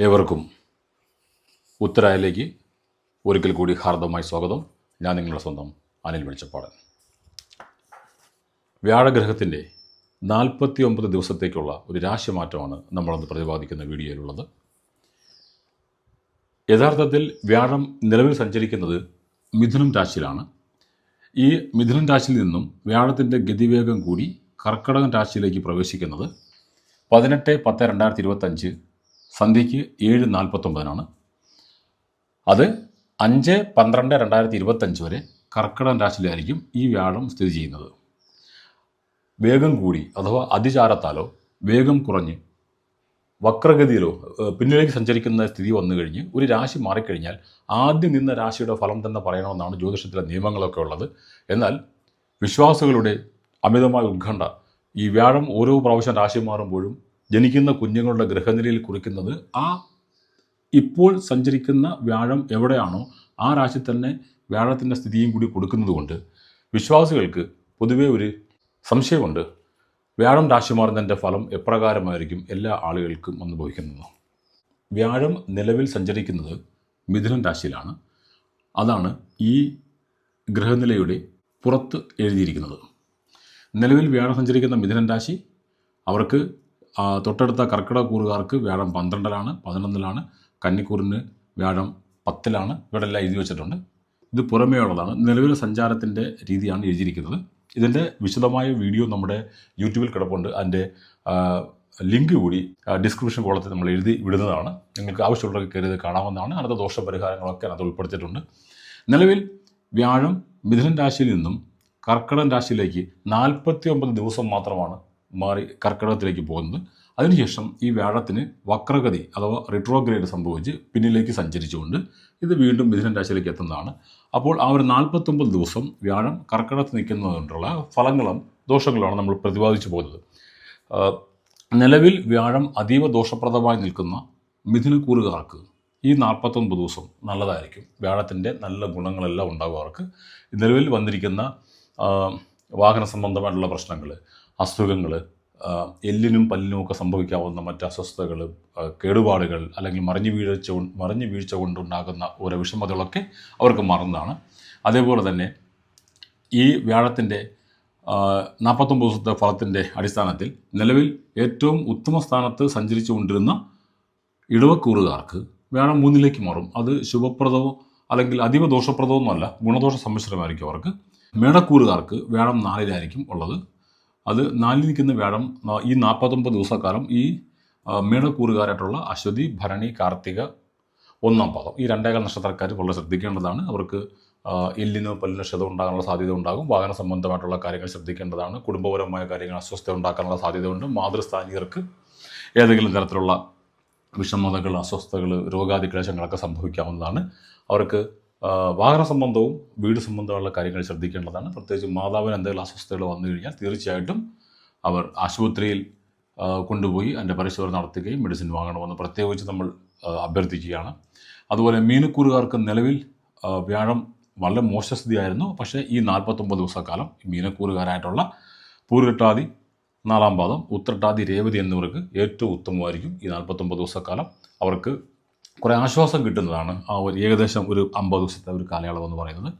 ഏവർക്കും ഉത്തരായിലേക്ക് ഒരിക്കൽ കൂടി ഹാർദവമായി സ്വാഗതം. ഞാൻ നിങ്ങളുടെ സ്വന്തം അനിൽ വെളിച്ചപ്പാടൻ. വ്യാഴഗ്രഹത്തിന്റെ നാൽപ്പത്തി ഒമ്പത് ദിവസത്തേക്കുള്ള ഒരു രാശിമാറ്റമാണ് നമ്മളന്ന് പ്രതിപാദിക്കുന്ന വീഡിയോയിലുള്ളത്. യഥാർത്ഥത്തിൽ വ്യാഴം നിലവിൽ സഞ്ചരിക്കുന്നത് മിഥുനം രാശിയിലാണ്. ഈ മിഥുനം രാശിയിൽ നിന്നും വ്യാഴത്തിന്റെ ഗതിവേഗം കൂടി കർക്കടകം രാശിയിലേക്ക് പ്രവേശിക്കുന്നത് പതിനെട്ട് പത്ത് രണ്ടായിരത്തി ഇരുപത്തഞ്ച് സന്ധ്യയ്ക്ക് ഏഴ് നാൽപ്പത്തൊമ്പതിനാണ്. അത് അഞ്ച് പന്ത്രണ്ട് രണ്ടായിരത്തി ഇരുപത്തഞ്ച് വരെ കർക്കിടകം രാശിയിലായിരിക്കും ഈ വ്യാഴം സ്ഥിതി ചെയ്യുന്നത്. വേഗം കൂടി അഥവാ അതിചാരത്താലോ വേഗം കുറഞ്ഞ് വക്രഗതിയിലോ പിന്നിലേക്ക് സഞ്ചരിക്കുന്ന സ്ഥിതി വന്നു കഴിഞ്ഞ് ഒരു രാശി മാറിക്കഴിഞ്ഞാൽ ആദ്യം നിന്ന രാശിയുടെ ഫലം തന്നെ പറയണമെന്നാണ് ജ്യോതിഷത്തിലെ നിയമങ്ങളൊക്കെ ഉള്ളത്. എന്നാൽ വിശ്വാസികളുടെ അമിതമായ ഉത്കണ്ഠ ഈ വ്യാഴം ഓരോ പ്രാവശ്യം രാശി മാറുമ്പോഴും ജനിക്കുന്ന കുഞ്ഞുങ്ങളുടെ ഗ്രഹനിലയിൽ കുറിക്കുന്നത് ആ ഇപ്പോൾ സഞ്ചരിക്കുന്ന വ്യാഴം എവിടെയാണോ ആ രാശി തന്നെ വ്യാഴത്തിന്റെ സ്ഥിതിയും കൂടി കൊടുക്കുന്നതുകൊണ്ട് വിശ്വാസികൾക്ക് പൊതുവേ ഒരു സംശയമുണ്ട്. വ്യാഴം രാശി മാറുന്നതിന്റെ ഫലം എപ്രകാരമായിരിക്കും എല്ലാ ആളുകൾക്കും അനുഭവിക്കുന്നത് വ്യാഴം നിലവിൽ സഞ്ചരിക്കുന്നത് മിഥുനം രാശിയിലാണ്. അതാണ് ഈ ഗ്രഹനിലയുടെ പുറത്ത് എഴുതിയിരിക്കുന്നത്. നിലവിൽ വ്യാഴം സഞ്ചരിക്കുന്ന മിഥുനൻ രാശി അവർക്ക് തൊട്ടടുത്ത കർക്കിടക കൂറുകാർക്ക് വ്യാഴം പന്ത്രണ്ടിലാണ് പതിനൊന്നിലാണ് കന്നിക്കൂറിന് വ്യാഴം പത്തിലാണ് ഇവിടെ എല്ലാം എഴുതി വെച്ചിട്ടുണ്ട്. ഇത് പുറമേ ഉള്ളതാണ് നിലവിലെ സഞ്ചാരത്തിന്റെ രീതിയാണ് എഴുതിയിരിക്കുന്നത്. ഇതിന്റെ വിശദമായ വീഡിയോ നമ്മുടെ യൂട്യൂബിൽ കിടപ്പുണ്ട്. അതിന്റെ ലിങ്ക് കൂടി ഡിസ്ക്രിപ്ഷൻ കോളത്തിൽ നമ്മൾ എഴുതി വിടുന്നതാണ്. നിങ്ങൾക്ക് ആവശ്യമുള്ളവർക്ക് കയറിയത് കാണാവുന്നതാണ്. അടുത്ത ദോഷപരിഹാരങ്ങളൊക്കെ അത് ഉൾപ്പെടുത്തിയിട്ടുണ്ട്. നിലവിൽ വ്യാഴം മിഥുനൻ രാശിയിൽ നിന്നും കർക്കിടൻ രാശിയിലേക്ക് നാൽപ്പത്തി ഒമ്പത് ദിവസം മാത്രമാണ് മാറി കർക്കിടകത്തിലേക്ക് പോകുന്നത്. അതിനുശേഷം ഈ വ്യാഴത്തിന് വക്രഗതി അഥവാ റിട്രോഗ്രേഡ് സംഭവിച്ച് പിന്നിലേക്ക് സഞ്ചരിച്ചുകൊണ്ട് ഇത് വീണ്ടും മിഥുനൻ രാശിയിലേക്ക് എത്തുന്നതാണ്. അപ്പോൾ ആ ഒരു നാൽപ്പത്തൊമ്പത് ദിവസം വ്യാഴം കർക്കിടകത്ത് നിൽക്കുന്നതുകൊണ്ടുള്ള ഫലങ്ങളും ദോഷങ്ങളുമാണ് നമ്മൾ പ്രതിപാദിച്ചു പോകുന്നത്. നിലവിൽ വ്യാഴം അതീവ ദോഷപ്രദമായി നിൽക്കുന്ന മിഥുനക്കൂറുകാർക്ക് ഈ നാൽപ്പത്തൊൻപത് ദിവസം നല്ലതായിരിക്കും. വ്യാഴത്തിന്റെ നല്ല ഗുണങ്ങളെല്ലാം ഉണ്ടാകും അവർക്ക്. നിലവിൽ വന്നിരിക്കുന്ന വാഹന സംബന്ധമായിട്ടുള്ള പ്രശ്നങ്ങൾ അസുഖങ്ങൾ എല്ലിനും പല്ലിനും ഒക്കെ സംഭവിക്കാവുന്ന മറ്റ് അസ്വസ്ഥതകൾ കേടുപാടുകൾ അല്ലെങ്കിൽ മറിഞ്ഞു വീഴ്ച മറിഞ്ഞു വീഴ്ച കൊണ്ടുണ്ടാകുന്ന ഓരോ വിഷമതകളൊക്കെ അവർക്ക് മറന്നതാണ് അതേപോലെ തന്നെ ഈ വ്യാഴത്തിന്റെ നാൽപ്പത്തൊമ്പത് ദിവസത്തെ ഫലത്തിന്റെ അടിസ്ഥാനത്തിൽ നിലവിൽ ഏറ്റവും ഉത്തമ സ്ഥാനത്ത് സഞ്ചരിച്ചു കൊണ്ടിരുന്ന ഇടവക്കൂറുകാർക്ക് വ്യാഴം മൂന്നിലേക്ക് മാറും. അത് ശുഭപ്രദമോ അല്ലെങ്കിൽ അതീവ ദോഷപ്രദമൊന്നുമല്ല ഗുണദോഷ സമ്മിശ്രമായിരിക്കും അവർക്ക്. മേടക്കൂറുകാർക്ക് വ്യാഴം നാലിലായിരിക്കും ഉള്ളത്. അത് നാലിൽ നിൽക്കുന്ന വേടം ഈ നാൽപ്പത്തൊമ്പത് ദിവസക്കാലം ഈ മീണക്കൂറുകാരായിട്ടുള്ള അശ്വതി ഭരണി കാർത്തിക ഒന്നാം പാദം. ഈ രണ്ടേകാൽ നക്ഷത്രക്കാർ വളരെ ശ്രദ്ധിക്കേണ്ടതാണ്. അവർക്ക് എല്ലിനോ പല്ലിനോ ക്ഷതം ഉണ്ടാകാനുള്ള സാധ്യത ഉണ്ടാകും. വാഹന സംബന്ധമായിട്ടുള്ള കാര്യങ്ങൾ ശ്രദ്ധിക്കേണ്ടതാണ്. കുടുംബപരമായ കാര്യങ്ങൾ അസ്വസ്ഥത ഉണ്ടാക്കാനുള്ള സാധ്യതയുണ്ട്. മാതൃസ്ഥാനീയർക്ക് ഏതെങ്കിലും തരത്തിലുള്ള വിഷമതകൾ അസ്വസ്ഥതകൾ രോഗാതിക്ലേശങ്ങളൊക്കെ സംഭവിക്കാവുന്നതാണ്. അവർക്ക് വാഹന സംബന്ധവും വീട് സംബന്ധമുള്ള കാര്യങ്ങൾ ശ്രദ്ധിക്കേണ്ടതാണ്. പ്രത്യേകിച്ച് മാതാവിന് എന്തെങ്കിലും അസ്വസ്ഥതകൾ വന്നു കഴിഞ്ഞാൽ തീർച്ചയായിട്ടും അവർ ആശുപത്രിയിൽ കൊണ്ടുപോയി അതിന്റെ പരിശോധന നടത്തുകയും മെഡിസിൻ വാങ്ങണമെന്ന് പ്രത്യേകിച്ച് നമ്മൾ അഭ്യർത്ഥിക്കുകയാണ്. അതുപോലെ മീനക്കൂറുകാർക്ക് നിലവിൽ വ്യാഴം വളരെ മോശസ്ഥിതിയായിരുന്നു പക്ഷേ ഈ നാൽപ്പത്തൊമ്പത് ദിവസക്കാലം മീനക്കൂറുകാരായിട്ടുള്ള പൂരിട്ടാതി നാലാം പാദം ഉത്രട്ടാതി രേവതി എന്നിവർക്ക് ഏറ്റവും ഉത്തമമായിരിക്കും ഈ നാൽപ്പത്തൊമ്പത് ദിവസക്കാലം. അവർക്ക് കുറേ ആശ്വാസം കിട്ടുന്നതാണ് ആ ഒരു ഏകദേശം ഒരു അമ്പത് ദിവസത്തെ ഒരു കാലയളവ് എന്ന് പറയുന്നത്.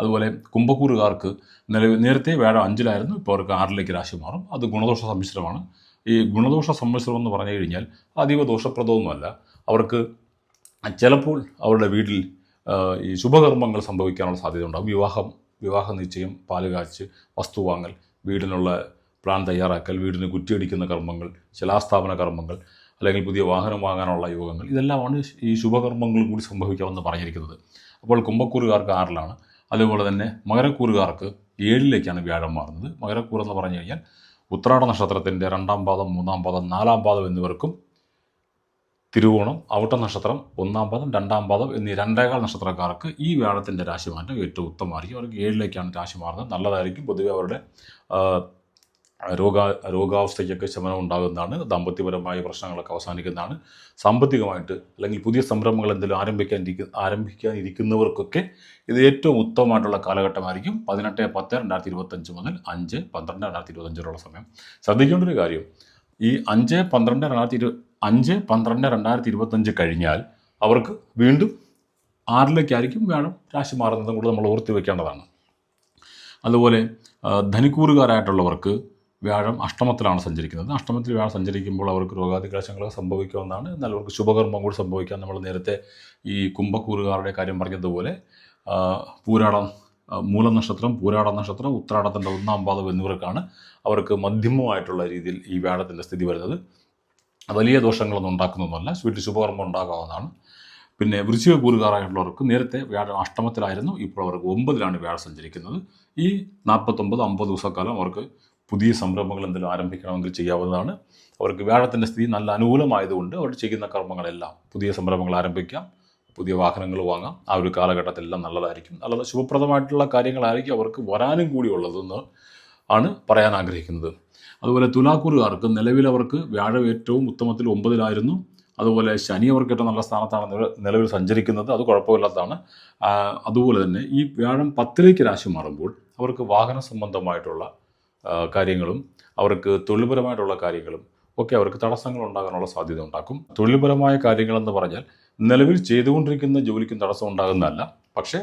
അതുപോലെ കുംഭക്കൂറുകാർക്ക് നിലവിൽ നേരത്തെ വ്യാഴം അഞ്ചിലായിരുന്നു ഇപ്പോൾ അവർക്ക് ആറിലേക്ക് രാശി മാറും. അത് ഗുണദോഷ സമ്മിശ്രമാണ്. ഈ ഗുണദോഷ സമ്മിശ്രം എന്ന് പറഞ്ഞു കഴിഞ്ഞാൽ അതീവ ദോഷപ്രദവുമല്ല. അവർക്ക് ചിലപ്പോൾ അവരുടെ വീട്ടിൽ ഈ ശുഭകർമ്മങ്ങൾ സംഭവിക്കാനുള്ള സാധ്യത ഉണ്ടാകും. വിവാഹം വിവാഹ നിശ്ചയം പാലുകാച്ച് വസ്തു വാങ്ങൽ വീടിനുള്ള പ്ലാൻ തയ്യാറാക്കൽ വീടിന് കുറ്റിയടിക്കുന്ന കർമ്മങ്ങൾ ശിലാസ്ഥാപന കർമ്മങ്ങൾ അല്ലെങ്കിൽ പുതിയ വാഹനം വാങ്ങാനുള്ള യോഗങ്ങൾ. ഇതെല്ലാമാണ് ഈ ശുഭകർമ്മങ്ങൾ കൂടി സംഭവിക്കാമെന്ന് പറഞ്ഞിരിക്കുന്നത്. അപ്പോൾ കുംഭക്കൂറുകാർക്ക് ആറിലാണ്. അതുപോലെ തന്നെ മകരക്കൂറുകാർക്ക് ഏഴിലേക്കാണ് വ്യാഴം മാറുന്നത്. മകരക്കൂർ എന്ന് പറഞ്ഞു കഴിഞ്ഞാൽ ഉത്രാട നക്ഷത്രത്തിന്റെ രണ്ടാം പാദം മൂന്നാം പാദം നാലാം പാദം എന്നിവർക്കും തിരുവോണം ഔട്ട നക്ഷത്രം ഒന്നാം പാദം രണ്ടാം പാദം എന്നീ രണ്ടേകാൽ നക്ഷത്രക്കാർക്ക് ഈ വ്യാഴത്തിന്റെ രാശിമാറ്റം ഏറ്റവും ഉത്തമമായിരിക്കും. അവർക്ക് ഏഴിലേക്കാണ് രാശി മാറുന്നത്. നല്ലതായിരിക്കും. പൊതുവെ അവരുടെ രോഗ രോഗാവസ്ഥയ്ക്കൊക്കെ ശമനം ഉണ്ടാകുന്നതാണ്. ദാമ്പത്യപരമായ പ്രശ്നങ്ങളൊക്കെ അവസാനിക്കുന്നതാണ്. സാമ്പത്തികമായിട്ട് അല്ലെങ്കിൽ പുതിയ സംരംഭങ്ങൾ എന്തെങ്കിലും ആരംഭിക്കാൻ ആരംഭിക്കാൻ ഇരിക്കുന്നവർക്കൊക്കെ ഇത് ഏറ്റവും ഉത്തമമായിട്ടുള്ള കാലഘട്ടമായിരിക്കും. പതിനെട്ട് പത്ത് രണ്ടായിരത്തി ഇരുപത്തഞ്ച് മുതൽ അഞ്ച് പന്ത്രണ്ട് രണ്ടായിരത്തി ഇരുപത്തഞ്ച് വരെയുള്ള സമയം. ശ്രദ്ധിക്കേണ്ട ഒരു കാര്യം ഈ അഞ്ച് പന്ത്രണ്ട് രണ്ടായിരത്തി ഇരു അഞ്ച് പന്ത്രണ്ട് രണ്ടായിരത്തി ഇരുപത്തഞ്ച് കഴിഞ്ഞാൽ അവർക്ക് വീണ്ടും ആറിലേക്കായിരിക്കും വേണം രാശി മാറുന്നതും കൂടെ നമ്മൾ ഓർത്തി വെക്കേണ്ടതാണ്. അതുപോലെ ധനിക്കൂറുകാരായിട്ടുള്ളവർക്ക് വ്യാഴം അഷ്ടമത്തിലാണ് സഞ്ചരിക്കുന്നത്. അഷ്ടമത്തിൽ വ്യാഴം സഞ്ചരിക്കുമ്പോൾ അവർക്ക് രോഗാതിക്ലേശങ്ങൾ സംഭവിക്കാവുന്നതാണ്. എന്നാൽ അവർക്ക് ശുഭകർമ്മം കൂടി സംഭവിക്കാം നമ്മൾ നേരത്തെ ഈ കുംഭക്കൂറുകാരുടെ കാര്യം പറഞ്ഞതുപോലെ പൂരാടം മൂലം നക്ഷത്രം പൂരാട നക്ഷത്രം ഉത്രാടത്തിന്റെ ഒന്നാം പാദം എന്നിവർക്കാണ് അവർക്ക് മധ്യമമായിട്ടുള്ള രീതിയിൽ ഈ വ്യാഴത്തിന്റെ സ്ഥിതി വരുന്നത്. വലിയ ദോഷങ്ങളൊന്നും ഉണ്ടാക്കുന്നൊന്നുമല്ല. വീട്ടിൽ ശുഭകർമ്മം ഉണ്ടാകാവുന്നതാണ്. പിന്നെ വൃശ്ചിക കൂറുകാരായിട്ടുള്ളവർക്ക് നേരത്തെ വ്യാഴം അഷ്ടമത്തിലായിരുന്നു. ഇപ്പോൾ അവർക്ക് ഒമ്പതിലാണ് വ്യാഴം സഞ്ചരിക്കുന്നത്. ഈ നാൽപ്പത്തൊമ്പത് അമ്പത് ദിവസക്കാലം അവർക്ക് പുതിയ സംരംഭങ്ങൾ എന്തെങ്കിലും ആരംഭിക്കണമെങ്കിൽ ചെയ്യാവുന്നതാണ്. അവർക്ക് വ്യാഴത്തിന്റെ സ്ഥിതി നല്ല അനുകൂലമായതുകൊണ്ട് അവർ ചെയ്യുന്ന കർമ്മങ്ങളെല്ലാം പുതിയ സംരംഭങ്ങൾ ആരംഭിക്കാം പുതിയ വാഹനങ്ങൾ വാങ്ങാം. ആ ഒരു കാലഘട്ടത്തിലെല്ലാം നല്ലതായിരിക്കും. അല്ലാതെ ശുഭപ്രദമായിട്ടുള്ള കാര്യങ്ങളായിരിക്കും അവർക്ക് വരാനും കൂടി ഉള്ളതെന്ന് ആണ് പറയാൻ ആഗ്രഹിക്കുന്നത്. അതുപോലെ തുലാക്കൂറുകാർക്ക് നിലവിൽ അവർക്ക് വ്യാഴം ഏറ്റവും ഉത്തമത്തിൽ ഒമ്പതിലായിരുന്നു. അതുപോലെ ശനി അവർക്ക് ഏറ്റവും നല്ല സ്ഥാനത്താണ് നിലവിൽ സഞ്ചരിക്കുന്നത്. അത് കുഴപ്പമില്ലാത്തതാണ്. അതുപോലെ തന്നെ ഈ വ്യാഴം പത്തിലേക്ക് രാശി മാറുമ്പോൾ അവർക്ക് വാഹന സംബന്ധമായിട്ടുള്ള കാര്യങ്ങളും അവർക്ക് തൊഴിൽപരമായിട്ടുള്ള കാര്യങ്ങളും ഒക്കെ അവർക്ക് തടസ്സങ്ങൾ ഉണ്ടാകാനുള്ള സാധ്യത ഉണ്ടാക്കും. തൊഴിൽപരമായ കാര്യങ്ങളെന്ന് പറഞ്ഞാൽ നിലവിൽ ചെയ്തുകൊണ്ടിരിക്കുന്ന ജോലിക്കും തടസ്സം ഉണ്ടാകുന്നതല്ല. പക്ഷേ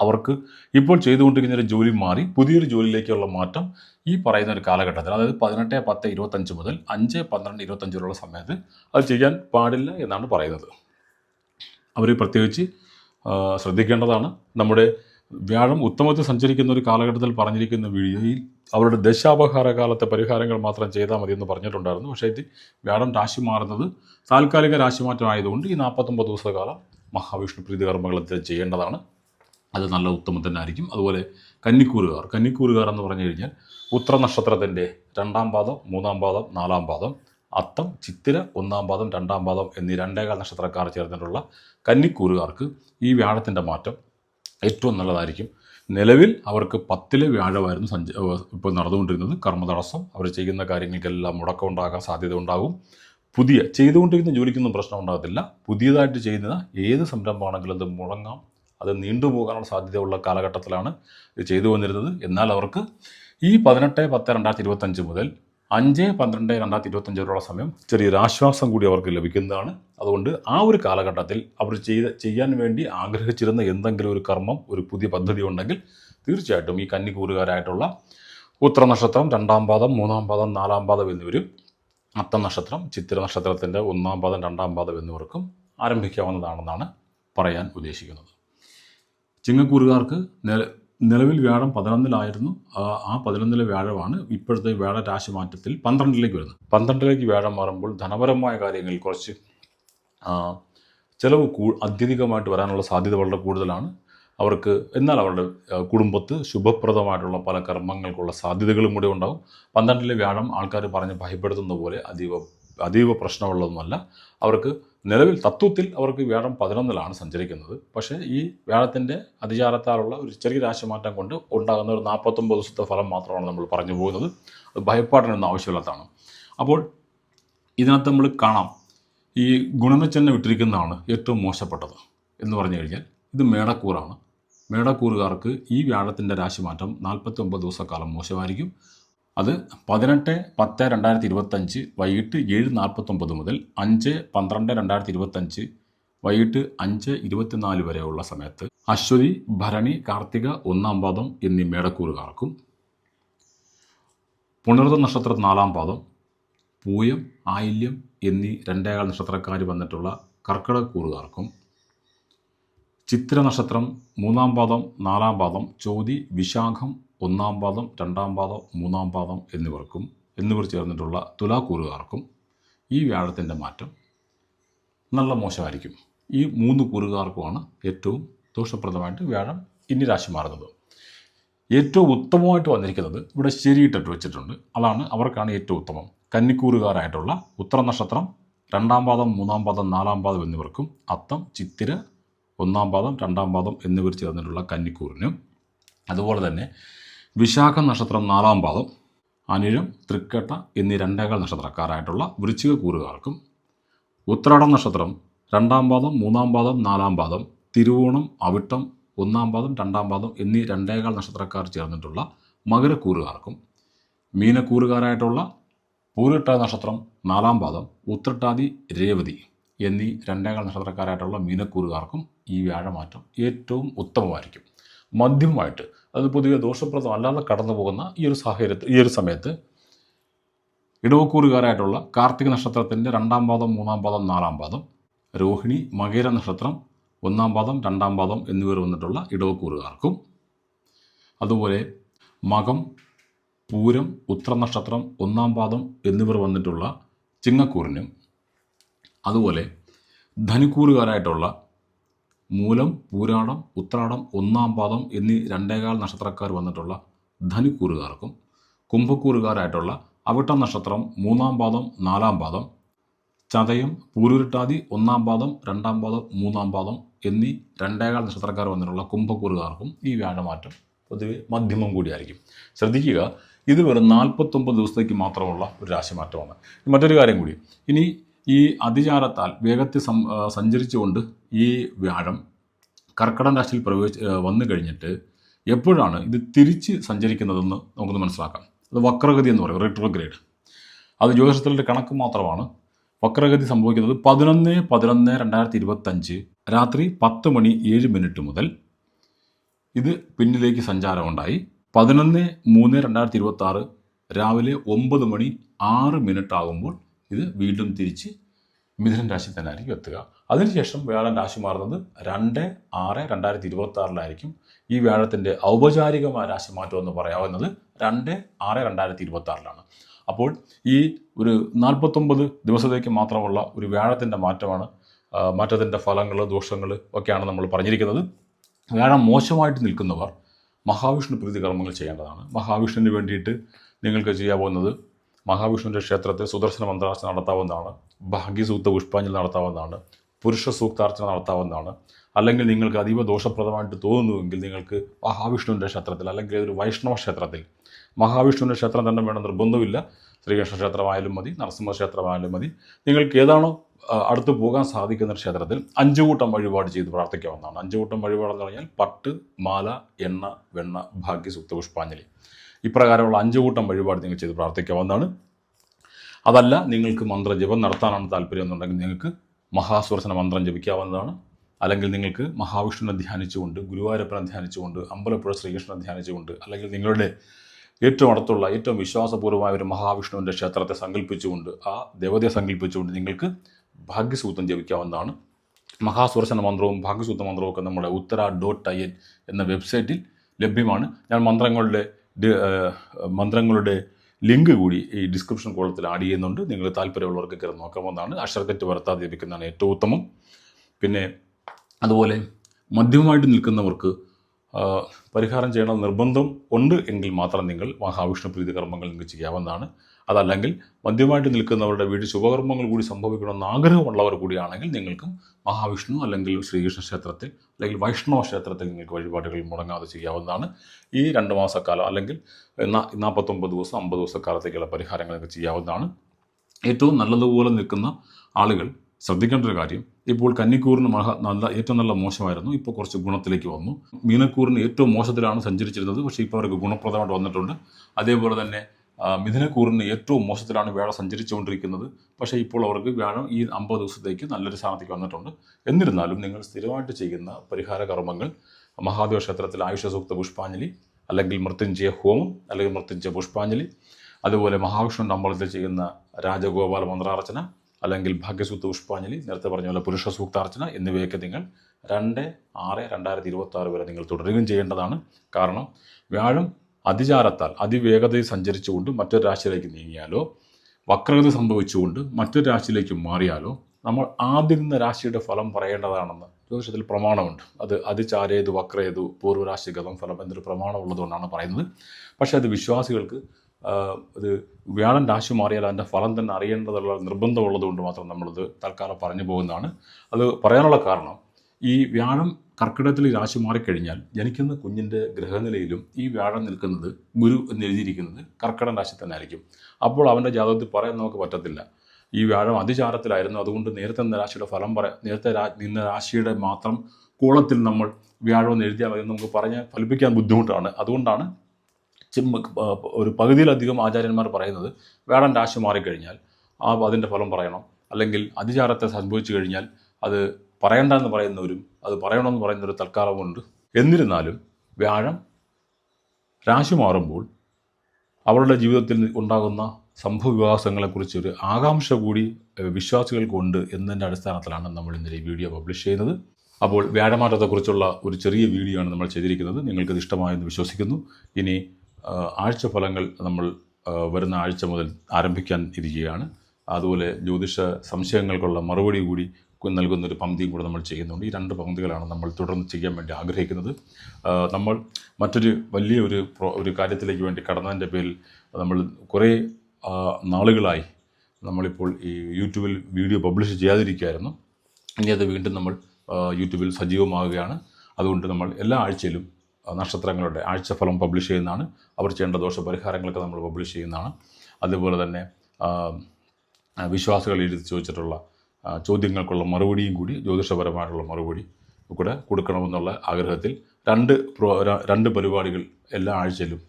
അവർക്ക് ഇപ്പോൾ ചെയ്തുകൊണ്ടിരിക്കുന്ന ഒരു ജോലി മാറി പുതിയൊരു ജോലിയിലേക്കുള്ള മാറ്റം ഈ പറയുന്ന ഒരു കാലഘട്ടത്തിൽ അതായത് പതിനെട്ട് പത്ത് ഇരുപത്തഞ്ച് മുതൽ അഞ്ച് പന്ത്രണ്ട് ഇരുപത്തഞ്ച് വരെയുള്ള സമയത്ത് അത് ചെയ്യാൻ പാടില്ല എന്നാണ് പറയുന്നത്. അവർ പ്രത്യേകിച്ച് ശ്രദ്ധിക്കേണ്ടതാണ്. നമ്മുടെ വ്യാഴം ഉത്തമത്തിൽ സഞ്ചരിക്കുന്ന ഒരു കാലഘട്ടത്തിൽ പറഞ്ഞിരിക്കുന്ന വീഴ്ചയിൽ അവരുടെ ദശാപഹാര കാലത്തെ പരിഹാരങ്ങൾ മാത്രം ചെയ്താൽ മതി എന്ന് പറഞ്ഞിട്ടുണ്ടായിരുന്നു. പക്ഷേ ഇത് വ്യാഴം രാശി മാറുന്നത് താൽക്കാലിക രാശിമാറ്റം ആയതുകൊണ്ട് ഈ നാൽപ്പത്തൊമ്പത് ദിവസകാലം മഹാവിഷ്ണു പ്രീതികർമ്മങ്ങൾ അദ്ദേഹം ചെയ്യേണ്ടതാണ്. അത് നല്ല ഉത്തമം തന്നെ ആയിരിക്കും. അതുപോലെ കന്നിക്കൂറുകാർ. കന്നിക്കൂറുകാർ എന്ന് പറഞ്ഞു കഴിഞ്ഞാൽ ഉത്ര നക്ഷത്രത്തിന്റെ രണ്ടാം പാദം മൂന്നാം പാദം നാലാം പാദം അത്തം ചിത്തിര ഒന്നാം പാദം രണ്ടാം പാദം എന്നീ രണ്ടേകാൽ നക്ഷത്രക്കാർ ചേർന്നിട്ടുള്ള കന്നിക്കൂറുകാർക്ക് ഈ വ്യാഴത്തിന്റെ മാറ്റം ഏറ്റവും നല്ലതായിരിക്കും. നിലവിൽ അവർക്ക് പത്തിലെ വ്യാഴമായിരുന്നു സഞ്ച ഇപ്പോൾ നടന്നുകൊണ്ടിരുന്നത്. കർമ്മതടസ്സം അവർ ചെയ്യുന്ന കാര്യങ്ങൾക്കെല്ലാം മുടക്കം ഉണ്ടാകാൻ സാധ്യത ഉണ്ടാകും. പുതിയ ചെയ്തുകൊണ്ടിരിക്കുന്ന ജോലിക്കൊന്നും പ്രശ്നം ഉണ്ടാകത്തില്ല. പുതിയതായിട്ട് ചെയ്യുന്ന ഏത് സംരംഭമാണെങ്കിലും അത് മുടങ്ങാം. അത് നീണ്ടുപോകാനുള്ള സാധ്യതയുള്ള കാലഘട്ടത്തിലാണ് ഇത് ചെയ്തു വന്നിരുന്നത്. എന്നാൽ അവർക്ക് ഈ പതിനെട്ട് പത്ത് രണ്ടായിരത്തി ഇരുപത്തഞ്ച് മുതൽ അഞ്ച് പന്ത്രണ്ട് രണ്ടായിരത്തി വരെയുള്ള സമയം ചെറിയൊരു ആശ്വാസം കൂടി അവർക്ക് ലഭിക്കുന്നതാണ്. അതുകൊണ്ട് ആ ഒരു കാലഘട്ടത്തിൽ അവർ ചെയ്ത് ചെയ്യാൻ വേണ്ടി ആഗ്രഹിച്ചിരുന്ന എന്തെങ്കിലും ഒരു കർമ്മം ഒരു പുതിയ പദ്ധതി ഉണ്ടെങ്കിൽ തീർച്ചയായിട്ടും ഈ കന്നിക്കൂറുകാരായിട്ടുള്ള ഉത്തര നക്ഷത്രം രണ്ടാം പാദം മൂന്നാം പാദം നാലാം പാദം എന്നിവരും അത്ത നക്ഷത്രം ചിത്തിര നക്ഷത്രത്തിന്റെ ഒന്നാം പാദം രണ്ടാം പാദം എന്നിവർക്കും ആരംഭിക്കാവുന്നതാണെന്നാണ് പറയാൻ ഉദ്ദേശിക്കുന്നത്. ചിങ്ങക്കൂറുകാർക്ക് നിലവിൽ വ്യാഴം പതിനൊന്നിലായിരുന്നു. ആ പതിനൊന്നിലെ വ്യാഴമാണ് ഇപ്പോഴത്തെ വ്യാഴ രാശി മാറ്റത്തിൽ പന്ത്രണ്ടിലേക്ക് വരുന്നത്. പന്ത്രണ്ടിലേക്ക് വ്യാഴം മാറുമ്പോൾ ധനപരമായ കാര്യങ്ങളിൽ കുറച്ച് ചിലവ് കൂ അത്യധികമായിട്ട് വരാനുള്ള സാധ്യത വളരെ കൂടുതലാണ്. അവർക്ക് എന്നാൽ അവരുടെ കുടുംബത്ത് ശുഭപ്രദമായിട്ടുള്ള പല കർമ്മങ്ങൾക്കുള്ള സാധ്യതകളും കൂടെ ഉണ്ടാകും പന്ത്രണ്ടിലെ വ്യാഴം ആൾക്കാർ പറഞ്ഞ് ഭയപ്പെടുത്തുന്ന പോലെ അതീവ അതീവ പ്രശ്നമുള്ളതുമല്ല അവർക്ക് നിലവിൽ തത്വത്തിൽ അവർക്ക് വ്യാഴം പതിനൊന്നിലാണ് സഞ്ചരിക്കുന്നത്. പക്ഷേ ഈ വ്യാഴത്തിന്റെ അതിചാരത്താലുള്ള ഒരു ചെറിയ രാശിമാറ്റം കൊണ്ട് ഉണ്ടാകുന്ന ഒരു നാൽപ്പത്തൊമ്പത് ദിവസത്തെ ഫലം മാത്രമാണ് നമ്മൾ പറഞ്ഞു പോകുന്നത്. അത് ഭയപ്പാടിനൊന്നും ആവശ്യമില്ലാത്തതാണ്. അപ്പോൾ ഇതിനകത്ത് നമ്മൾ കാണാം ഈ ഗുണമെച്ചെന്നെ വിട്ടിരിക്കുന്നതാണ് ഏറ്റവും മോശപ്പെട്ടത് എന്ന് പറഞ്ഞു കഴിഞ്ഞാൽ ഇത് മേടക്കൂറാണ്. മേടക്കൂറുകാർക്ക് ഈ വ്യാഴത്തിന്റെ രാശിമാറ്റം നാൽപ്പത്തി ഒമ്പത് ദിവസക്കാലം മോശമായിരിക്കും. അത് പതിനെട്ട് പത്ത് രണ്ടായിരത്തി ഇരുപത്തഞ്ച് വൈകിട്ട് ഏഴ് നാൽപ്പത്തൊമ്പത് മുതൽ അഞ്ച് പന്ത്രണ്ട് രണ്ടായിരത്തി ഇരുപത്തഞ്ച് വൈകിട്ട് അഞ്ച് ഇരുപത്തിനാല് വരെയുള്ള സമയത്ത് അശ്വതി ഭരണി കാർത്തിക ഒന്നാം പാദം എന്നീ മേടക്കൂറുകാർക്കും പുണർത നക്ഷത്ര നാലാം പാദം പൂയം ആയില്യം എന്നീ രണ്ടേകാൽ നക്ഷത്രക്കാർ വന്നിട്ടുള്ള കർക്കിടക്കൂറുകാർക്കും ചിത്ര നക്ഷത്രം മൂന്നാം പാദം നാലാം പാദം ചോതി വിശാഖം ഒന്നാം പാദം രണ്ടാം പാദം മൂന്നാം പാദം എന്നിവർക്കും എന്നിവർ ചേർന്നിട്ടുള്ള തുലാക്കൂറുകാർക്കും ഈ വ്യാഴത്തിന്റെ മാറ്റം നല്ല മോശമായിരിക്കും. ഈ മൂന്ന് കൂറുകാർക്കുമാണ് ഏറ്റവും ദോഷപ്രദമായിട്ട് വ്യാഴം ഇനി രാശി മാറുന്നത്. ഏറ്റവും ഉത്തമമായിട്ട് വന്നിരിക്കുന്നത് ഇവിടെ ശരിയിട്ടിട്ട് വെച്ചിട്ടുണ്ട്. അതാണ് അവർക്കാണ് ഏറ്റവും ഉത്തമം. കന്നിക്കൂറുകാരായിട്ടുള്ള ഉത്തര നക്ഷത്രം രണ്ടാം പാദം മൂന്നാം പാദം നാലാം പാദം എന്നിവർക്കും അത്തം ചിത്തിര ഒന്നാം പാദം രണ്ടാം പാദം എന്നിവർ ചേർന്നിട്ടുള്ള കന്നിക്കൂറിനും അതുപോലെ തന്നെ വിശാഖ നക്ഷത്രം നാലാം പാദം അനിഴം തൃക്കട്ട എന്നീ രണ്ടേകാൽ നക്ഷത്രക്കാരായിട്ടുള്ള വൃശ്ചിക കൂറുകാർക്കും. ഉത്രാടം നക്ഷത്രം രണ്ടാം പാദം മൂന്നാം പാദം നാലാം പാദം തിരുവോണം അവിട്ടം ഒന്നാം പാദം രണ്ടാം പാദം എന്നീ രണ്ടേകാൽ നക്ഷത്രക്കാർ ചേർന്നിട്ടുള്ള മകരക്കൂറുകാർക്കും മീനക്കൂറുകാരായിട്ടുള്ള പൂരിട്ട നക്ഷത്രം നാലാം പാദം ഉത്രട്ടാതി രേവതി എന്നീ രണ്ടേകാൽ നക്ഷത്രക്കാരായിട്ടുള്ള മീനക്കൂറുകാർക്കും ഈ വ്യാഴമാറ്റം ഏറ്റവും ഉത്തമമായിരിക്കും. മധ്യമമായിട്ട് അത് പൊതുവെ ദോഷപ്രദം അല്ലാതെ കടന്നു പോകുന്ന ഈ ഒരു സാഹചര്യത്തിൽ ഈ ഒരു സമയത്ത് ഇടവക്കൂറുകാരായിട്ടുള്ള കാർത്തിക നക്ഷത്രത്തിന്റെ രണ്ടാം പാദം മൂന്നാം പാദം നാലാം പാദം രോഹിണി മകേര നക്ഷത്രം ഒന്നാം പാദം രണ്ടാം പാദം എന്നിവർ വന്നിട്ടുള്ള ഇടവക്കൂറുകാർക്കും അതുപോലെ മകം പൂരം ഉത്ര നക്ഷത്രം ഒന്നാം പാദം എന്നിവർ വന്നിട്ടുള്ള ചിങ്ങക്കൂറിനും അതുപോലെ ധനുക്കൂറുകാരായിട്ടുള്ള മൂലം പൂരാടം ഉത്രാടം ഒന്നാം പാദം എന്നീ രണ്ടേകാൽ നക്ഷത്രക്കാർ വന്നിട്ടുള്ള ധനുക്കൂറുകാർക്കും കുംഭക്കൂറുകാരായിട്ടുള്ള അവിട്ട നക്ഷത്രം മൂന്നാം പാദം നാലാം പാദം ചതയം പൂരുരുട്ടാതി ഒന്നാം പാദം രണ്ടാം പാദം മൂന്നാം പാദം എന്നീ രണ്ടേകാൽ നക്ഷത്രക്കാർ വന്നിട്ടുള്ള കുംഭക്കൂറുകാർക്കും ഈ വ്യാഴമാറ്റം പൊതുവെ മധ്യമം കൂടിയായിരിക്കും. ശ്രദ്ധിക്കുക ഇത് വെറും നാൽപ്പത്തൊമ്പത് ദിവസത്തേക്ക് മാത്രമുള്ള ഒരു രാശിമാറ്റമാണ്. മറ്റൊരു കാര്യം കൂടി ഇനി ഈ അതിചാരത്താൽ വേഗത്തിൽ സഞ്ചരിച്ചുകൊണ്ട് ഈ വ്യാഴം കർക്കടം രാശിയിൽ പ്രവേശി വന്നു കഴിഞ്ഞിട്ട് എപ്പോഴാണ് ഇത് തിരിച്ച് സഞ്ചരിക്കുന്നതെന്ന് നമുക്കൊന്ന് മനസ്സിലാക്കാം. അത് വക്രഗതി എന്ന് പറയും റിട്രോഗ്രേഡ് അത് ജ്യോതിഷത്തിലെ കണക്ക് മാത്രമാണ്. വക്രഗതി സംഭവിക്കുന്നത് പതിനൊന്ന് പതിനൊന്ന് രണ്ടായിരത്തി ഇരുപത്തഞ്ച് രാത്രി പത്ത് മണി ഏഴ് മിനിറ്റ് മുതൽ ഇത് പിന്നിലേക്ക് സഞ്ചാരമുണ്ടായി പതിനൊന്ന് മൂന്ന് രണ്ടായിരത്തി ഇരുപത്തി രാവിലെ ഒമ്പത് മണി ആറ് മിനിറ്റ് ആകുമ്പോൾ ഇത് വീണ്ടും തിരിച്ച് മിഥുനൻ രാശി തന്നെ ആയിരിക്കും എത്തുക. അതിനുശേഷം വ്യാഴം രാശി മാറുന്നത് രണ്ട് ആറ് രണ്ടായിരത്തി ഇരുപത്തി ആറിലായിരിക്കും ഈ വ്യാഴത്തിന്റെ ഔപചാരികമായ രാശി മാറ്റം എന്ന് പറയാവുന്നത് രണ്ട് ആറ് രണ്ടായിരത്തി ഇരുപത്തി ആറിലാണ് അപ്പോൾ ഈ ഒരു നാൽപ്പത്തൊമ്പത് ദിവസത്തേക്ക് മാത്രമുള്ള ഒരു വ്യാഴത്തിന്റെ മാറ്റമാണ് മാറ്റത്തിന്റെ ഫലങ്ങൾ ദോഷങ്ങൾ ഒക്കെയാണ് നമ്മൾ പറഞ്ഞിരിക്കുന്നത്. വ്യാഴം മോശമായിട്ട് നിൽക്കുന്നവർ മഹാവിഷ്ണു പ്രീതി കർമ്മങ്ങൾ ചെയ്യേണ്ടതാണ്. മഹാവിഷ്ണുവിന് വേണ്ടിയിട്ട് നിങ്ങൾക്ക് ചെയ്യാവുന്നത് മഹാവിഷ്ണുവിന്റെ ക്ഷേത്രത്തിൽ സുദർശന മന്ത്രാർച്ചന നടത്താവുന്നതാണ്. ഭാഗ്യസൂക്ത പുഷ്പാഞ്ജലി നടത്താവുന്നതാണ്. പുരുഷ സൂക്താർച്ചന നടത്താവുന്നതാണ്. അല്ലെങ്കിൽ നിങ്ങൾക്ക് അതീവ ദോഷപ്രദമായിട്ട് തോന്നുന്നുവെങ്കിൽ നിങ്ങൾക്ക് മഹാവിഷ്ണുവിന്റെ ക്ഷേത്രത്തിൽ അല്ലെങ്കിൽ ഒരു വൈഷ്ണവ ക്ഷേത്രത്തിൽ മഹാവിഷ്ണുവിന്റെ ക്ഷേത്രം തന്നെ വേണം നിർബന്ധമില്ല. ശ്രീകൃഷ്ണ ക്ഷേത്രമായാലും മതി നരസിംഹ ക്ഷേത്രമായാലും മതി. നിങ്ങൾക്ക് ഏതാണോ അടുത്ത് പോകാൻ സാധിക്കുന്ന ക്ഷേത്രത്തിൽ അഞ്ചു കൂട്ടം വഴിപാട് ചെയ്ത് പ്രാർത്ഥിക്കാവുന്നതാണ്. അഞ്ചു കൂട്ടം വഴിപാടെന്ന് പറഞ്ഞാൽ പട്ട് മാല എണ്ണ വെണ്ണ ഭാഗ്യസൂക്ത പുഷ്പാഞ്ജലി. ഇപ്രകാരമുള്ള അഞ്ചു കൂട്ടം വഴിപാട് നിങ്ങൾ ചെയ്ത് പ്രാർത്ഥിക്കാവുന്നതാണ്. അതല്ല നിങ്ങൾക്ക് മന്ത്രജപം നടത്താനാണ് താല്പര്യം എന്നുണ്ടെങ്കിൽ നിങ്ങൾക്ക് മഹാസുരസന മന്ത്രം ജപിക്കാവുന്നതാണ്. അല്ലെങ്കിൽ നിങ്ങൾക്ക് മഹാവിഷ്ണുവിനെ ധ്യാനിച്ചുകൊണ്ട് ഗുരുവായൂരപ്പനെ ധ്യാനിച്ചുകൊണ്ട് അമ്പലപ്പുഴ ശ്രീകൃഷ്ണനെ ധ്യാനിച്ചുകൊണ്ട് അല്ലെങ്കിൽ നിങ്ങളുടെ ഏറ്റവും അടുത്തുള്ള ഏറ്റവും വിശ്വാസപൂർവമായ ഒരു മഹാവിഷ്ണുവിന്റെ ക്ഷേത്രത്തെ സങ്കല്പിച്ചുകൊണ്ട് ആ ദേവതയെ സങ്കല്പിച്ചുകൊണ്ട് നിങ്ങൾക്ക് ഭാഗ്യസൂത്രം ജപിക്കാവുന്നതാണ്. മഹാസുരസന മന്ത്രവും ഭാഗ്യസൂത്ര മന്ത്രവും ഒക്കെ നമ്മുടെ ഉത്തര ഡോട്ട് ഐ എൻ എന്ന വെബ്സൈറ്റിൽ ലഭ്യമാണ്. ഞാൻ മന്ത്രങ്ങളുടെ മന്ത്രങ്ങളുടെ ലിങ്ക് കൂടി ഈ ഡിസ്ക്രിപ്ഷൻ കോളത്തിൽ ആഡ് ചെയ്യുന്നുണ്ട്. നിങ്ങൾ താല്പര്യമുള്ളവർക്ക് കയറി നോക്കാവുന്നതാണ് അക്ഷരത്തെറ്റ് വരുത്താതെ ലഭിക്കുന്നതാണ് ഏറ്റവും ഉത്തമം. പിന്നെ അതുപോലെ മധ്യമമായിട്ട് നിൽക്കുന്നവർക്ക് പരിഹാരം ചെയ്യണം നിർബന്ധം ഉണ്ട് എങ്കിൽ മാത്രം നിങ്ങൾ മഹാവിഷ്ണു പ്രീതി കർമ്മങ്ങൾ നിങ്ങൾക്ക് ചെയ്യാവുന്നതാണ്. അതല്ലെങ്കിൽ മദ്യമായിട്ട് നിൽക്കുന്നവരുടെ വീട്ടിൽ ശുഭകർമ്മങ്ങൾ കൂടി സംഭവിക്കണമെന്ന് ആഗ്രഹമുള്ളവർ കൂടിയാണെങ്കിൽ നിങ്ങൾക്കും മഹാവിഷ്ണു അല്ലെങ്കിൽ ശ്രീകൃഷ്ണ ക്ഷേത്രത്തിൽ അല്ലെങ്കിൽ വൈഷ്ണവ ക്ഷേത്രത്തിൽ നിങ്ങൾക്ക് വഴിപാടുകൾ മുടങ്ങാതെ ചെയ്യാവുന്നതാണ്. ഈ രണ്ട് മാസക്കാലം അല്ലെങ്കിൽ നാൽപ്പത്തൊമ്പത് ദിവസം അമ്പത് ദിവസക്കാലത്തേക്കുള്ള പരിഹാരങ്ങൾ നിങ്ങൾക്ക് ചെയ്യാവുന്നതാണ്. ഏറ്റവും നല്ലതുപോലെ നിൽക്കുന്ന ആളുകൾ ശ്രദ്ധിക്കേണ്ട ഒരു കാര്യം ഇപ്പോൾ കന്നിക്കൂറിന് മഹ നല്ല ഏറ്റവും നല്ല മോശമായിരുന്നു. ഇപ്പോൾ കുറച്ച് ഗുണത്തിലേക്ക് വന്നു. മീനക്കൂറിന് ഏറ്റവും മോശത്തിലാണ് സഞ്ചരിച്ചിരുന്നത്. പക്ഷേ ഇപ്പോൾ അവർക്ക് ഗുണപ്രദമായിട്ട് വന്നിട്ടുണ്ട്. അതേപോലെ തന്നെ മിഥുനക്കൂറിന് ഏറ്റവും മോശത്തിലാണ് വ്യാഴം സഞ്ചരിച്ചുകൊണ്ടിരിക്കുന്നത്. പക്ഷേ ഇപ്പോൾ അവർക്ക് വ്യാഴം ഈ അമ്പത് ദിവസത്തേക്ക് നല്ലൊരു സ്ഥാനത്തേക്ക് വന്നിട്ടുണ്ട്. എന്നിരുന്നാലും നിങ്ങൾ സ്ഥിരമായിട്ട് ചെയ്യുന്ന പരിഹാര കർമ്മങ്ങൾ മഹാദേവ ക്ഷേത്രത്തിൽ ആയുഷ സൂക്ത പുഷ്പാഞ്ജലി അല്ലെങ്കിൽ മൃത്യുഞ്ജയ ഹോമം അല്ലെങ്കിൽ മൃത്യുഞ്ജയ പുഷ്പാഞ്ജലി അതുപോലെ മഹാവിഷ്ണു അമ്പലത്തിൽ ചെയ്യുന്ന രാജഗോപാല മന്ത്രാർച്ചന അല്ലെങ്കിൽ ഭാഗ്യസൂക്ത പുഷ്പാഞ്ജലി നേരത്തെ പറഞ്ഞ പോലെ പുരുഷ സൂക്താർച്ചന എന്നിവയൊക്കെ നിങ്ങൾ രണ്ട് ആറ് രണ്ടായിരത്തി ഇരുപത്തി ആറ് വരെ നിങ്ങൾ തുടരുകയും ചെയ്യേണ്ടതാണ്. കാരണം വ്യാഴം അതിചാരത്താൽ അതിവേഗതയിൽ സഞ്ചരിച്ചുകൊണ്ട് മറ്റൊരു രാശിയിലേക്ക് നീങ്ങിയാലോ വക്രഗതി സംഭവിച്ചുകൊണ്ട് മറ്റൊരു രാശിയിലേക്ക് മാറിയാലോ നമ്മൾ ആദ്യം നിന്ന രാശിയുടെ ഫലം പറയേണ്ടതാണെന്ന് ജ്യോതിഷത്തിൽ പ്രമാണമുണ്ട്. അത് അതിചാരേതു വക്രേതു പൂർവരാശിഗതം ഫലം എന്നൊരു പ്രമാണം ഉള്ളതുകൊണ്ടാണ് പറയുന്നത്. പക്ഷേ അത് വിശ്വാസികൾക്ക് ഇത് വ്യാഴം രാശി മാറിയാൽ അതിന്റെ ഫലം തന്നെ അറിയേണ്ടതുള്ള നിർബന്ധമുള്ളത് കൊണ്ട് മാത്രം നമ്മളിത് തൽക്കാലം പറഞ്ഞു പോകുന്നതാണ്. അത് പറയാനുള്ള കാരണം ഈ വ്യാഴം കർക്കിടകത്തിൽ ഈ രാശി മാറിക്കഴിഞ്ഞാൽ ജനിക്കുന്ന കുഞ്ഞിന്റെ ഗ്രഹനിലയിലും ഈ വ്യാഴം നിൽക്കുന്നത് ഗുരു എന്ന് എഴുതിയിരിക്കുന്നത് രാശി തന്നെ ആയിരിക്കും അപ്പോൾ അവന്റെ ജാതകത്തിൽ പറയാൻ നമുക്ക് പറ്റത്തില്ല. ഈ വ്യാഴം അതിചാരത്തിലായിരുന്നു. അതുകൊണ്ട് നേരത്തെ നിന്ന രാശിയുടെ ഫലം പറയാം നേരത്തെ നിന്ന രാശിയുടെ മാത്രം കൂളത്തിൽ നമ്മൾ വ്യാഴം എന്ന് എഴുതിയാൽ മതി നമുക്ക് പറഞ്ഞ് ഫലിപ്പിക്കാൻ ബുദ്ധിമുട്ടാണ്. അതുകൊണ്ടാണ് ഒരു പകുതിയിലധികം ആചാര്യന്മാർ പറയുന്നത് വ്യാഴം രാശി മാറിക്കഴിഞ്ഞാൽ ആ അതിന്റെ ഫലം പറയണം. അല്ലെങ്കിൽ അതിചാരത്തെ സംഭവിച്ചു കഴിഞ്ഞാൽ അത് പറയണ്ടെന്ന് പറയുന്നവരും അത് പറയണമെന്ന് പറയുന്നൊരു തൽക്കാലമുണ്ട്. എന്നിരുന്നാലും വ്യാഴം രാശി മാറുമ്പോൾ അവരുടെ ജീവിതത്തിൽ ഉണ്ടാകുന്ന സംഭവ വികാസങ്ങളെക്കുറിച്ച് ഒരു ആകാംക്ഷ കൂടി വിശ്വാസികൾക്കുണ്ട് എന്നതിന്റെ അടിസ്ഥാനത്തിലാണ് നമ്മൾ ഇന്നലെ ഈ വീഡിയോ പബ്ലിഷ് ചെയ്യുന്നത്. അപ്പോൾ വ്യാഴമാറ്റത്തെക്കുറിച്ചുള്ള ഒരു ചെറിയ വീഡിയോ ആണ് നമ്മൾ ചെയ്തിരിക്കുന്നത്. നിങ്ങൾക്കത് ഇഷ്ടമായെന്ന് വിശ്വസിക്കുന്നു. ഇനി ആഴ്ച ഫലങ്ങൾ നമ്മൾ വരുന്ന ആഴ്ച മുതൽ ആരംഭിക്കാൻ ഇരിക്കുകയാണ്. അതുപോലെ ജ്യോതിഷ സംശയങ്ങൾക്കുള്ള മറുപടി കൂടി കു- നൽകുന്ന ഒരു പങ്ക്തിയും കൂടെ നമ്മൾ ചെയ്യുന്നുണ്ട്. ഈ രണ്ട് പങ്ക്തികളാണ് നമ്മൾ തുടർന്ന് ചെയ്യാൻ വേണ്ടി ആഗ്രഹിക്കുന്നത്. നമ്മൾ മറ്റൊരു വലിയ ഒരു ഒരു കാര്യത്തിലേക്ക് വേണ്ടി കടന്നതിന്റെ പേരിൽ നമ്മൾ കുറേ നാളുകളായി നമ്മളിപ്പോൾ ഈ യൂട്യൂബിൽ വീഡിയോ പബ്ലിഷ് ചെയ്യാതിരിക്കുകയായിരുന്നു. ഇനി അത് വീണ്ടും നമ്മൾ യൂട്യൂബിൽ സജീവമാവുകയാണ്. അതുകൊണ്ട് നമ്മൾ എല്ലാ ആഴ്ചയിലും നക്ഷത്രങ്ങളുടെ ആഴ്ചഫലം പബ്ലിഷ് ചെയ്യുന്നതാണ്. അവർ ചെയ്യേണ്ട ദോഷപരിഹാരങ്ങളൊക്കെ നമ്മൾ പബ്ലിഷ് ചെയ്യുന്നതാണ്. അതുപോലെ തന്നെ വിശ്വാസികൾ എഴുതി ചോദിച്ചിട്ടുള്ള ചോദ്യങ്ങൾക്കുള്ള മറുപടിയും കൂടി ജ്യോതിഷപരമായിട്ടുള്ള മറുപടി കൂടെ കൊടുക്കണമെന്നുള്ള ആഗ്രഹത്തിൽ രണ്ട് രണ്ട് പരിപാടികൾ എല്ലാ ആഴ്ചയിലും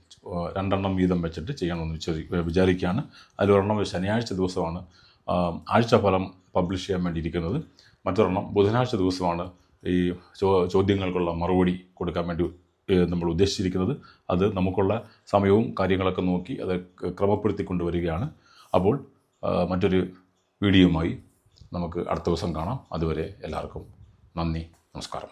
രണ്ടെണ്ണം വീതം വെച്ചിട്ട് ചെയ്യണമെന്ന് വിചാരി വിചാരിക്കുകയാണ്. അതിലൊരെണ്ണം ശനിയാഴ്ച ദിവസമാണ് ആഴ്ച ആഴ്ചഫലം പബ്ലിഷ് ചെയ്യാൻ വേണ്ടിയിരിക്കുന്നത്. മറ്റൊരെണ്ണം ബുധനാഴ്ച ദിവസമാണ് ഈ ചോദ്യങ്ങൾക്കുള്ള മറുപടി കൊടുക്കാൻ വേണ്ടി നമ്മൾ ഉദ്ദേശിച്ചിരിക്കുന്നത്. അത് നമുക്കുള്ള സമയവും കാര്യങ്ങളൊക്കെ നോക്കി അത് ക്രമപ്പെടുത്തി കൊണ്ടുവരികയാണ് അപ്പോൾ മറ്റൊരു വീഡിയോയുമായി നമുക്ക് അടുത്ത ദിവസം കാണാം. അതുവരെ എല്ലാവർക്കും നന്ദി നമസ്കാരം.